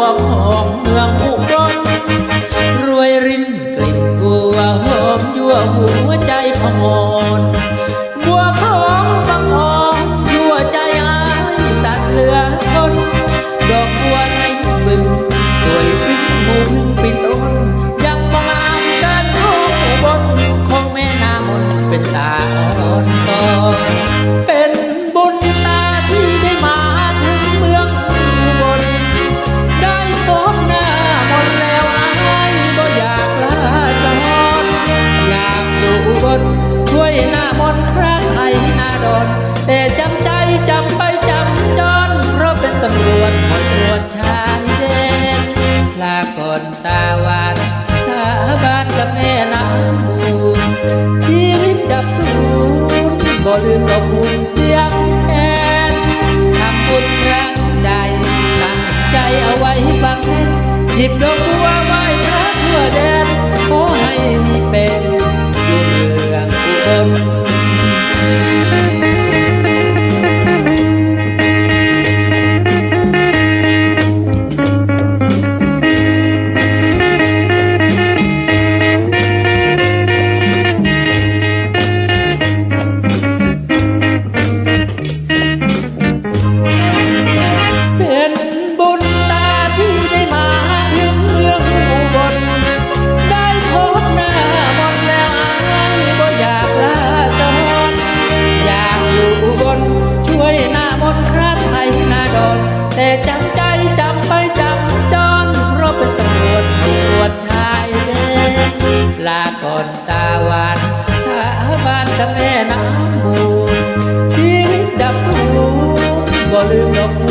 วของเมืองอุบลรวยรินกลิ่นบัวหอมยั่วหัวใจพมรบัวของบางอ่อนยั่วใจอายตัดเหลือทนดอกบัวในบึงสวยถึงหมูพึ่งปิดต้นยังมองอามกันทุกบนคงแม่นามนเป็นตาอ่อนตอนเป็น อุบนช่วยหน้ามนคราไทยหน้าดอนแต่จำใจจำไปจำจอนเพราะเป็นตำรวจคอยตรวจชายแดนลาก่อนตาหวานสาบานกับแม่น้ำมูลชีวิตดับสูญบ่ลืมดอกบุญเสียงแคนทำบุญครั้งใดตั้งใจเอาไว้ฟังแน่นหยิบดอกบัว อนตาหวานสาบานกับแม่น้ำมูลชีวิตดับสูญบ่ลืมดอก